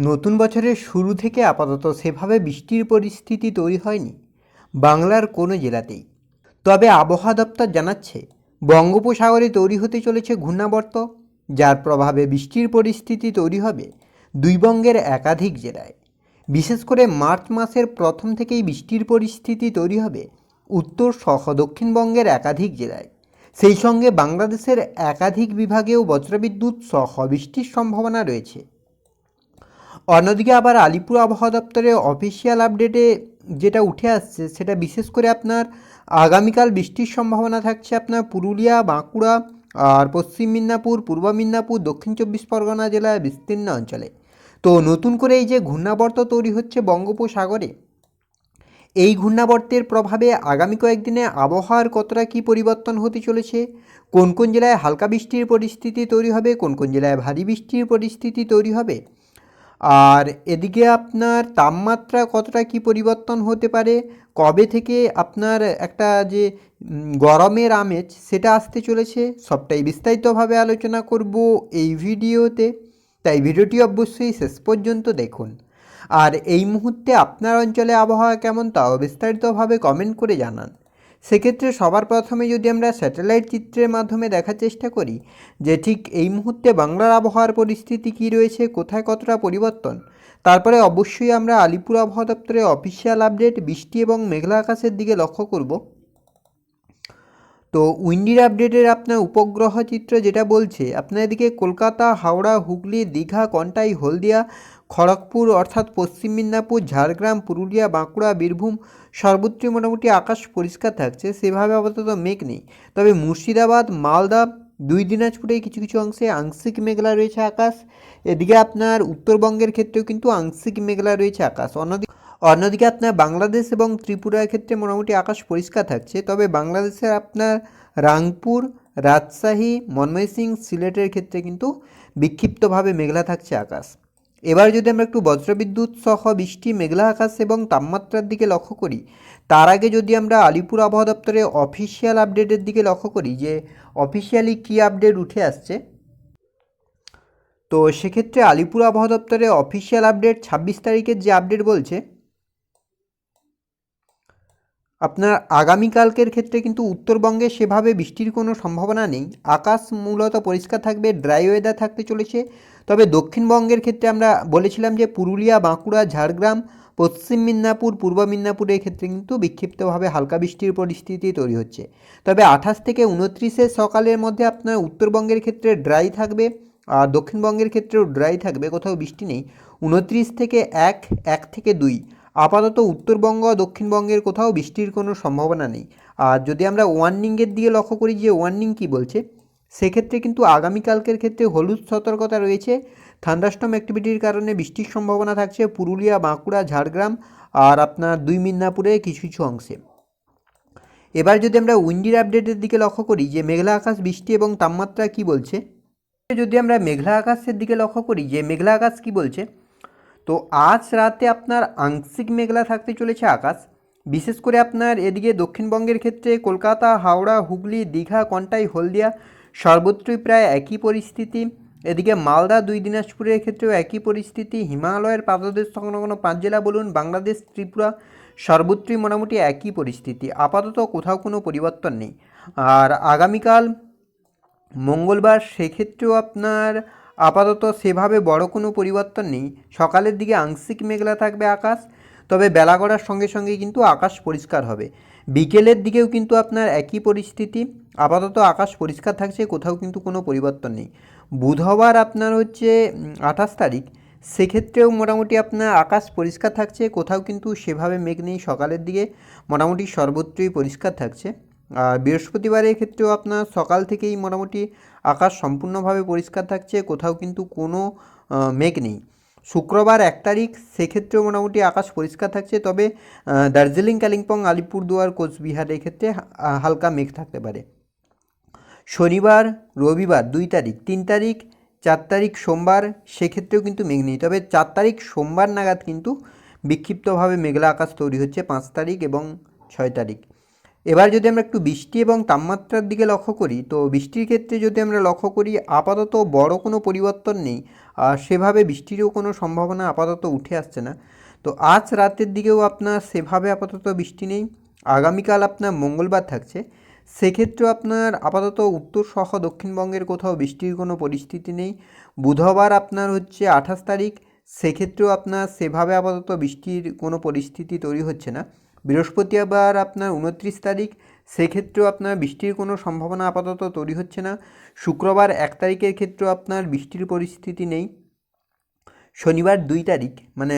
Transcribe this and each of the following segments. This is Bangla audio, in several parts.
নতুন বছরের শুরু থেকে আপাতত সেভাবে বৃষ্টির পরিস্থিতি তৈরি হয়নি বাংলার কোনো জেলাতেই। তবে আবহাওয়া দপ্তর জানাচ্ছে, বঙ্গোপসাগরে তৈরি হতে চলেছে ঘূর্ণাবর্ত, যার প্রভাবে বৃষ্টির পরিস্থিতি তৈরি হবে দুই বঙ্গের একাধিক জেলায়। বিশেষ করে মার্চ মাসের প্রথম থেকেই বৃষ্টির পরিস্থিতি তৈরি হবে উত্তর সহ দক্ষিণবঙ্গের একাধিক জেলায়। সেই সঙ্গে বাংলাদেশের একাধিক বিভাগেও বজ্রবিদ্যুৎ সহ বৃষ্টির সম্ভাবনা রয়েছে। অন্যদিকে আবার আলিপুর আবহাওয়া দপ্তরের অফিসিয়াল আপডেটে যেটা উঠে আসছে, সেটা বিশেষ করে আপনার আগামীকাল বৃষ্টির সম্ভাবনা থাকছে আপনার পুরুলিয়া, বাঁকুড়া আর পশ্চিম মিদনাপুর, পূর্ব মিদনাপুর, দক্ষিণ চব্বিশ পরগনা জেলার বিস্তীর্ণ অঞ্চলে। তো নতুন করে এই যে ঘূর্ণাবর্ত তৈরি হচ্ছে বঙ্গোপসাগরে, এই ঘূর্ণাবর্তের প্রভাবে আগামী কয়েকদিনে আবহাওয়ার কতটা কী পরিবর্তন হতে চলেছে, কোন কোন জেলায় হালকা বৃষ্টির পরিস্থিতি তৈরি হবে, কোন কোন জেলায় ভারী বৃষ্টির পরিস্থিতি তৈরি হবে আর এদিকে আপনার তাপমাত্রা কতটা কি পরিবর্তন হতে পারে? কবে থেকে আপনার একটা যে গরমের আমেজ সেটা আসতে চলেছে? সবটাই বিস্তারিতভাবে আলোচনা করব এই ভিডিওতে। তাই ভিডিওটি অবশ্যই শেষ পর্যন্ত দেখুন। আর এই মুহূর্তে আপনার অঞ্চলে আবহাওয়া কেমন তাও বিস্তারিতভাবে কমেন্ট করে জানান। সেক্ষেত্রে সবার প্রথমে যদি আমরা স্যাটেলাইট চিত্রের মাধ্যমে দেখার চেষ্টা করি যে ঠিক এই মুহূর্তে বাংলার আবহাওয়ার পরিস্থিতি কী রয়েছে, কোথায় কতটা পরিবর্তন, তারপরে অবশ্যই আমরা আলিপুর আবহাওয়া দপ্তরের অফিসিয়াল আপডেট বৃষ্টি এবং মেঘলা আকাশের দিকে লক্ষ্য করব। তো উইন্ডির আপডেটের আপনার উপগ্রহ চিত্র যেটা বলছে, আপনার এদিকে কলকাতা, হাওড়া, হুগলি, দীঘা, কন্টাই, হলদিয়া খড়গপুর অর্থাৎ পশ্চিম মিদনাপুর, ঝাড়গ্রাম, পুরুলিয়া, বাঁকুড়া, বীরভূম সর্বত্রই মোটামুটি আকাশ পরিষ্কার থাকছে, সেভাবে আপাতত মেঘ নেই। তবে মুর্শিদাবাদ, মালদা, দুই দিনাজপুরে কিছু কিছু অংশে আংশিক মেঘলা রয়েছে আকাশ। এদিকে আপনার উত্তরবঙ্গের ক্ষেত্রেও কিন্তু আংশিক মেঘলা রয়েছে আকাশ। অন্যদিকে অন্যদিকে আপনার বাংলাদেশ এবং ত্রিপুরার ক্ষেত্রে মোটামুটি আকাশ পরিষ্কার থাকছে। তবে বাংলাদেশের আপনার রাংপুর, রাজশাহী ময়মনসিং সিলেটের ক্ষেত্রে কিন্তু বিক্ষিপ্তভাবে মেঘলা থাকছে আকাশ। এবার যদি আমরা একটু বজ্রবিদ্যুৎ সহ বৃষ্টি, মেঘলা আকাশ এবং তাপমাত্রার দিকে লক্ষ্য করি, তার আগে যদি আমরা আলিপুর আবহাওয়া দপ্তরের অফিসিয়াল আপডেটের দিকে লক্ষ্য করি যে অফিসিয়ালি কী আপডেট উঠে আসছে, তো সেক্ষেত্রে আলিপুর আবহাওয়া দপ্তরের অফিসিয়াল আপডেট ছাব্বিশ তারিখের যে আপডেট বলছে আপনার আগামীকালকের ক্ষেত্রে কিন্তু উত্তরবঙ্গে সেভাবে বৃষ্টির কোনো সম্ভাবনা নেই। আকাশ মূলত পরিষ্কার থাকবে ড্রাই ওয়েদার থাকতে চলেছে। তবে দক্ষিণবঙ্গের ক্ষেত্রে আমরা বলেছিলাম যে পুরুলিয়া, বাঁকুড়া, ঝাড়গ্রাম, পশ্চিম মিদনাপুর, পূর্ব মিদনাপুরের ক্ষেত্রে কিন্তু বিক্ষিপ্তভাবে হালকা বৃষ্টির পরিস্থিতি তৈরি হচ্ছে। তবে আঠাশ থেকে উনত্রিশে সকালের মধ্যে আপনার উত্তরবঙ্গের ক্ষেত্রে ড্রাই থাকবে, আর দক্ষিণবঙ্গের ক্ষেত্রেও ড্রাই থাকবে, কোথাও বৃষ্টি নেই। উনত্রিশ থেকে এক এক থেকে দুই। আপাতত উত্তরবঙ্গ দক্ষিণবঙ্গের কোথাও বৃষ্টির কোনো সম্ভাবনা নেই। আর যদি আমরা ওয়ার্নিংয়ের দিকে লক্ষ্য করি যে ওয়ার্নিং কী বলছে, সেক্ষেত্রে কিন্তু আগামীকালকের ক্ষেত্রে হলুদ সতর্কতা রয়েছে। থান্ডাস্টম অ্যাক্টিভিটির কারণে বৃষ্টির সম্ভাবনা থাকছে পুরুলিয়া, বাঁকুড়া, ঝাড়গ্রাম আর আপনার দুই মিদনাপুরে কিছু কিছু অংশে। এবার যদি আমরা উইন্ডির আপডেটের দিকে লক্ষ্য করি যে মেঘলা আকাশ, বৃষ্টি এবং তাপমাত্রা কি বলছে, যদি আমরা মেঘলা আকাশের দিকে লক্ষ্য করি যে মেঘলা আকাশ কি বলছে তো আজ রাতে আপনার আংশিক মেঘলা থাকতে চলেছে আকাশ। বিশেষ করে আপনার এদিকে দক্ষিণবঙ্গের ক্ষেত্রে কলকাতা, হাওড়া, হুগলি, দীঘা, কন্টাই, হলদিয়া সর্বত্রই প্রায় একই পরিস্থিতি। এদিকে মালদা, দুই দিনাজপুরের ক্ষেত্রেও একই পরিস্থিতি। হিমালয়ের পাদদেশ সংলগ্ন পাঁচ জেলা বলুন, বাংলাদেশ, ত্রিপুরা সর্বত্রই মোটামুটি একই পরিস্থিতি। আপাতত কোথাও কোনো পরিবর্তন নেই। আর আগামীকাল মঙ্গলবার সেক্ষেত্রেও আপনার আপাতত সেভাবে বড় কোনো পরিবর্তন নেই। সকালের দিকে আংশিক মেঘলা থাকবে আকাশ, তবে বেলা গড়ার সঙ্গে সঙ্গে কিন্তু আকাশ পরিষ্কার হবে। বিকেলের দিকেও কিন্তু আপনার একই পরিস্থিতি। আপাতত আকাশ পরিষ্কার থাকছে, কোথাও কিন্তু কোনো পরিবর্তন নেই। বুধবার আপনার হচ্ছে আঠাশ তারিখ, সেক্ষেত্রেও মোটামুটি আপনার আকাশ পরিষ্কার থাকছে, কোথাও কিন্তু সেভাবে মেঘ নেই সকালের দিকে। মোটামুটি সর্বত্রই পরিষ্কার থাকছে। বৃহস্পতিবারের ক্ষেত্রেও আপনার সকাল থেকেই মোটামুটি আকাশ সম্পূর্ণভাবে পরিষ্কার থাকছে, কোথাও কিন্তু কোনো মেঘ নেই। শুক্রবার এক তারিখ সেক্ষেত্রেও মোটামুটি আকাশ পরিষ্কার থাকছে, তবে দার্জিলিং, কালিম্পং, আলিপুরদুয়ার কোচবিহারের ক্ষেত্রে হালকা মেঘ থাকতে পারে। শনিবার, রবিবার দুই তারিখ, তিন তারিখ, চার তারিখ সোমবার, সেক্ষেত্রেও কিন্তু মেঘ নেই। তবে চার তারিখ সোমবার নাগাদ কিন্তু বিক্ষিপ্তভাবে মেঘলা আকাশ তৈরি হচ্ছে পাঁচ তারিখ এবং ছয় তারিখ। এবার যদি আমরা একটু বৃষ্টি এবং তাপমাত্রার দিকে লক্ষ্য করি, তো বৃষ্টির ক্ষেত্রে যদি আমরা লক্ষ্য করি, আপাতত বড় কোনো পরিবর্তন নেই। আর সেভাবে বৃষ্টিরও কোনো সম্ভাবনা আপাতত উঠে আসছে না। তো আজ রাতের দিকেও আপনার সেভাবে আপাতত বৃষ্টি নেই। আগামীকাল আপনার মঙ্গলবার থাকছে। সেক্ষেত্রেও আপনার আপাতত উত্তর সহ দক্ষিণবঙ্গের কোথাও বৃষ্টির কোনো পরিস্থিতি নেই। বুধবার আপনার হচ্ছে আঠাশ তারিখ। সেক্ষেত্রেও আপনার সেভাবে আপাতত বৃষ্টির কোনো পরিস্থিতি তৈরি হচ্ছে না। বৃহস্পতিবার আপনার উনত্রিশ তারিখ, সেক্ষেত্রেও আপনার বৃষ্টির কোনো সম্ভাবনা আপাতত তৈরি হচ্ছে না। শুক্রবার এক তারিখের ক্ষেত্রেও আপনার বৃষ্টির পরিস্থিতি নেই। শনিবার দুই তারিখ মানে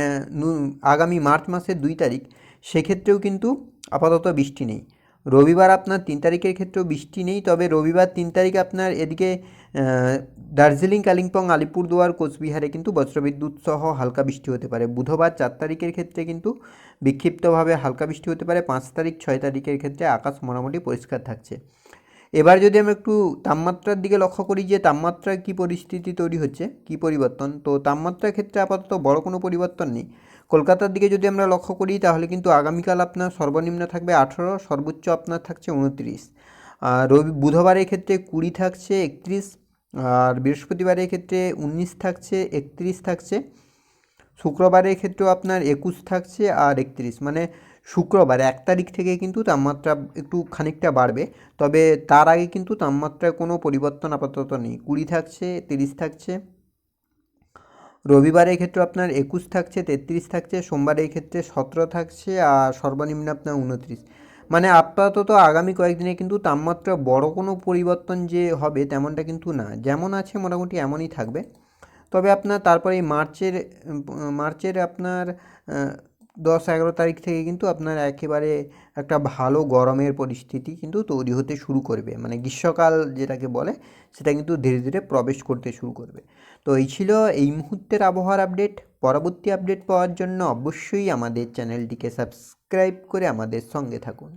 আগামী মার্চ মাসের দুই তারিখ, সেক্ষেত্রেও কিন্তু আপাতত বৃষ্টি নেই। রবিবার আপনার তিন তারিখের ক্ষেত্রেও বৃষ্টি নেই, তবে রবিবার তিন তারিখ আপনার এদিকে দার্জিলিং, কালিম্পং, আলিপুরদুয়ার, কোচবিহারে কিন্তু বজ্রবিদ্যুৎ সহ হালকা বৃষ্টি হতে পারে। বুধবার চার তারিখের ক্ষেত্রে কিন্তু বিক্ষিপ্তভাবে হালকা বৃষ্টি হতে পারে, পাঁচ তারিখ, ছয় তারিখের ক্ষেত্রে আকাশ মোটামুটি পরিষ্কার থাকছে। এবার যদি আমরা একটু তাপমাত্রার দিকে লক্ষ্য করি যে তাপমাত্রার কী পরিস্থিতি তৈরি হচ্ছে, কী পরিবর্তন? তো তাপমাত্রার ক্ষেত্রে আপাতত বড় কোনো পরিবর্তন নেই। কলকাতার দিকে যদি আমরা লক্ষ্য করি, তাহলে কিন্তু আগামীকাল আপনার সর্বনিম্ন থাকবে আঠেরো, সর্বোচ্চ আপনার থাকছে উনত্রিশ। আর রবি, বুধবারের ক্ষেত্রে কুড়ি থাকছে একত্রিশ, আর বৃহস্পতিবারের ক্ষেত্রে উনিশ থাকছে একত্রিশ থাকছে। শুক্রবারের ক্ষেত্রেও আপনার একুশ থাকছে আর একত্রিশ। মানে শুক্রবার, এক তারিখ থেকে কিন্তু তাপমাত্রা একটু খানিকটা বাড়বে। তবে তার আগে কিন্তু তাপমাত্রায় কোনো পরিবর্তন আপাতত নেই। কুড়ি থাকছে, তিরিশ থাকছে। রবিবারের ক্ষেত্রে আপনার একুশ থাকছে, তেত্রিশ থাকছে সোমবারের ক্ষেত্রে সতেরো থাকছে আর সর্বনিম্ন আপনার উনত্রিশ মানে আপাতত আগামী কয়েকদিনে কিন্তু তাপমাত্রা বড় কোনো পরিবর্তন যে হবে তেমনটা কিন্তু না। যেমন আছে মোটামুটি এমনই থাকবে। তবে আপনার তারপরে মার্চের মার্চের আপনার দশ এগারো তারিখ থেকে কিন্তু আপনার একেবারে একটা ভালো গরমের পরিস্থিতি কিন্তু তৈরি হতে শুরু করবে। মানে গ্রীষ্মকাল যেটাকে বলে, সেটা কিন্তু ধীরে ধীরে প্রবেশ করতে শুরু করবে। তো এই ছিল এই মুহূর্তের আবহাওয়ার আপডেট। পরবর্তী আপডেট পাওয়ার জন্য অবশ্যই আমাদের চ্যানেলটিকে সাবস্ক্রাইব করে আমাদের সঙ্গে থাকুন।